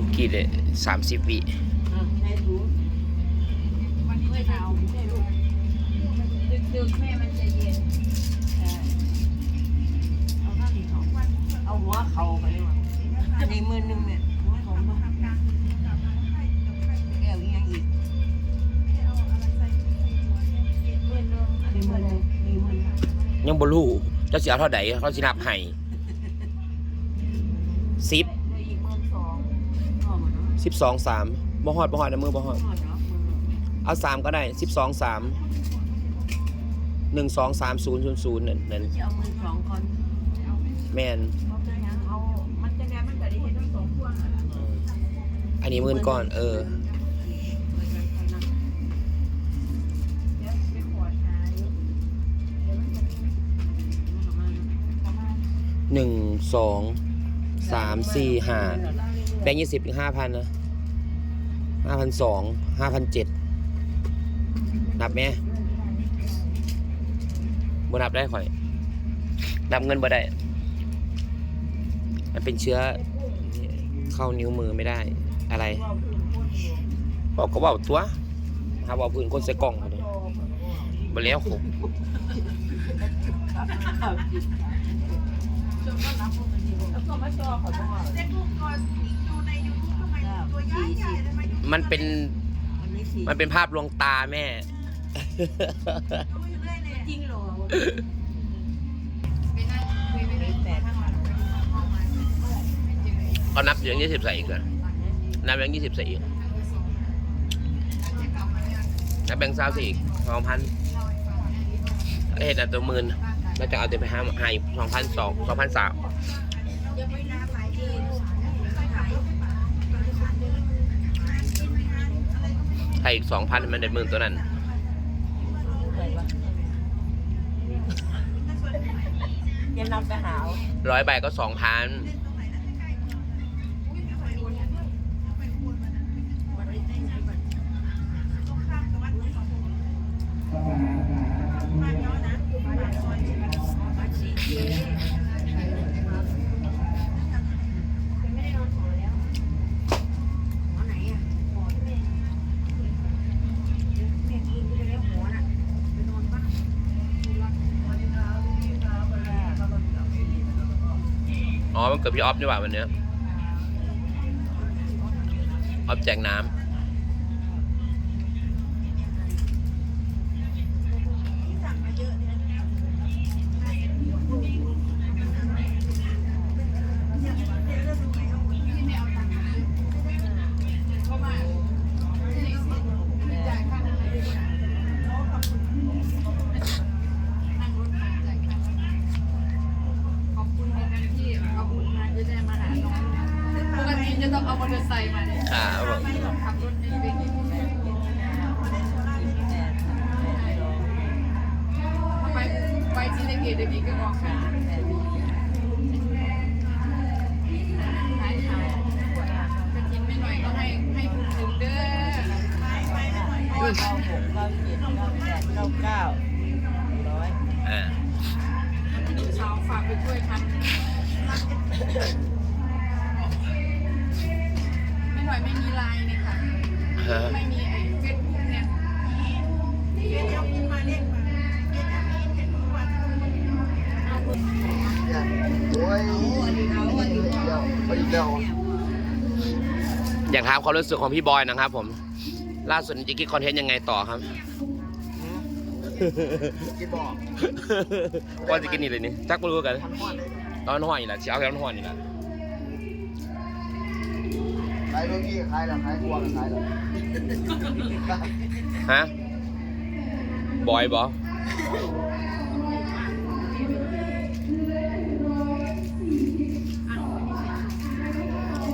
ลูกกีดเลยสามสิบวิในถุงวันนี้ไม่เอาไม่ได้ลูกดึกๆแม่มันจะเย็นเอาข้าวสีของเอาหัวเข่าไปเลยว่ะอันนี้มือนึงเนี่ยหัวของมันแก้วยังอีกมือนึงอันนี้มือนึงนี่มือนึงยังบ่รู้จะเสียเท่าใดเขาสินับให้ สิบสองสามบ่ฮอดบ่ฮอดนะมือบ่ฮอดพ่อเนาะมือเอาสามก็ได้สิบสองสามหนึ่งสองสามศูนย์ศูนย์ศูนย์นั่นนั่นจะเอามือสองคนแมนเอาไปยังเอามันจะไงมันจะได้เห็นทั้งสองพวงอะอันนี้หมื่นก่อน เออหนึ่งสองสามสี่ห้า แบงค์ยี่สิบห้าพันนะห้าพันสองห้าพันเจ็ดนับไหมบ่นับได้ข่อย นับเงินบ่ได้ มันเป็นเชื้อเข้านิ้วมือไม่ได้ อะไรบอกก็บอกตัวหาบอกพื้นคนใส่กล่องเลยบ่แล้วผม มันเป็นมันเป็นภาพลวงตาแม่ จริงเหรอเอานับเหรียญยี่สิบใส่อีกเลยนับเหรียญยี่สิบใส่อีกนับแบงค์ซาวสี่อีกสองพันเห็นแต่ตัวหมื่นแล้วจะเอาเต็มไปห้าให้สองพันสองสองพันสาม ให้อีกสองพันมันได้หมื่นตัวนั้น ยันนำไปหาร้อยใบก็สองพัน อ๋อมันเกิดพี่ออฟนี่หว่าวันเนี้ยออฟแจกน้ำ ขอบคุณในการที่เอาบุญมาจะได้มาหาน้องปกติจะต้องเอามอเตอร์ ไซค์มาเนี่ยอ่าครับผม ไม่หรอกขับรถในเวทีทำไมไปที่ในเกตเด็กก็มองค่ะหายขายกระทินไม่หน่อยก็ให้ให้บุญถึงเด้อเก้าหกเก้าเจ็ดเก้าแปดเก้าเก้าร้อยอ่าสาวฝากไปช่วยพัน น่อยไม่มีไลน์เนี่ยค่ะ ฮะไม่มีไอ้เฟซบุ๊กเนี่ยโอ้ยเดียวไปอีกแล้วอยากถามความรู้สึกของพี่บอยนะครับ ผม ล่าสุดจะคิดคอนเทนต์ยังไงต่อครับกินบอกว่าจะกินนี่เลยนี่จักไม่รู้กันมันหอดเลยตอนห้อยนี่แหละเช้าแล้วห้อยนี่แหละขายเมื่อกี้ขายแล้วขายกลัวกันขายแล้วฮะบอยบอ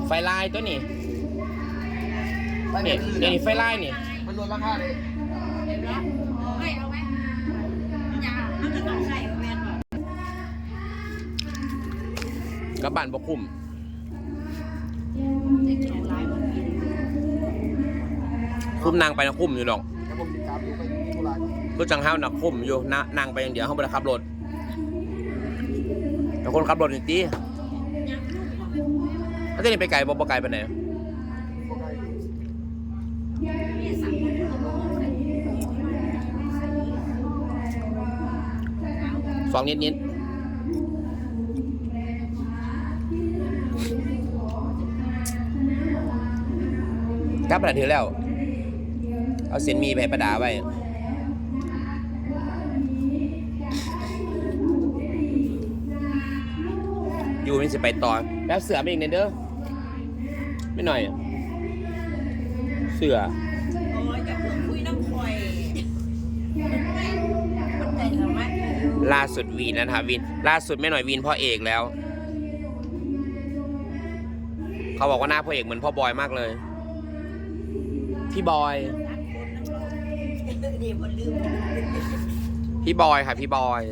ไฟลายตัวนี้ไปนี่เดี๋ยวนี่ไฟลายนี่มันลดราคาเลยเห็นไหมเฮ้ยเอาไหมอย่ามันก็ต้องใส่แมนกระบานบกคุ้ม คุ้มนางไปนะคุ้มอยู่ดอกแล้ก็จังห้าวนะคุ้มอยู่นะนางไปอย่างเดียวเขาไปริขับรถแต่คนขับรถนี่ตีอันนี่ไปไกลบ่บ่ไกลไปไหนสองนิดนิด กับประดาถือแล้ว เอาเส้นมีไปประดาไว้อยู่มันสิไปต่อแล้วเสือมาอีกในเด้อไม่หน่อย เสือล่าสุดวีนนะครับวีนล่าสุดไม่หน่อยวีนพ่อเอกแล้ว เขาบอกว่าหน้าพ่อเอกเหมือนพ่อบอยมากเลย พี่บอย พี่บอยค่ะพี่บอย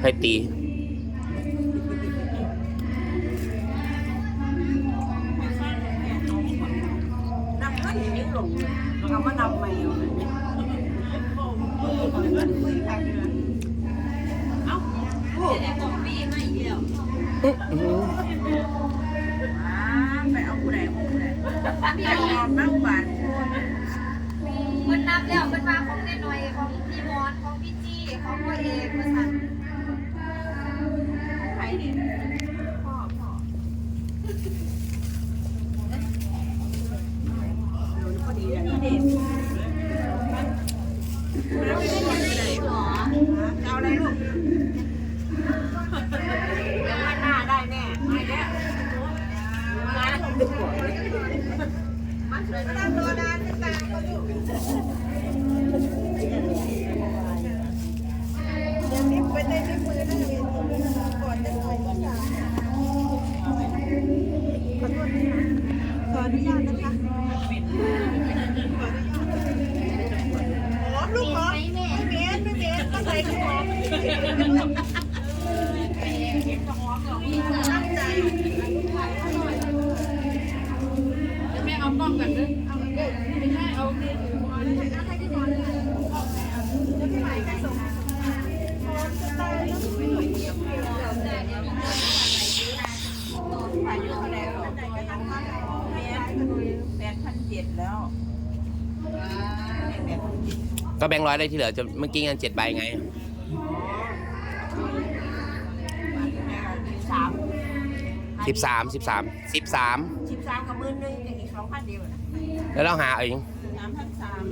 ให้ตี นำเงินยังหลงเอามานำใหม่เอาเลย ไอ้บอมบี้ไม่เกี่ยวไปเอาผู้ใดผู้ใดไปนอนนั่งบานมันนับแล้วมันมาของเนหน่อยของพี่มอนของพี่จี้ของพ่อเอกมาสั่น ใครเนี่ย พ่อพ่อ พอดีเลยนี่เด็กเอาอะไรลูกมา หน้าได้แน่ไม่แน่มาแล้วดึกกว่ามันสวยก็ได้ตัวนานจะตามเขาอยู่ แม่เอากล้องกันด้วยเอาเออไม่ใช่เอาอายุเท่าไหร่แล้วไหนก็ตั้งพันเม็ดแปดพันเจ็ดแล้วแปดพันเจ็ดก็แบงค์ร้อยได้ที่เหลือจะเมื่อกี้งานเจ็ดใบไง สาม สิบสามสิบสามสิบสามสิบสามกับหมื่นหนึ่งอย่างอีกสองพันเดียวนะแล้วเราหาเองสามพันสาม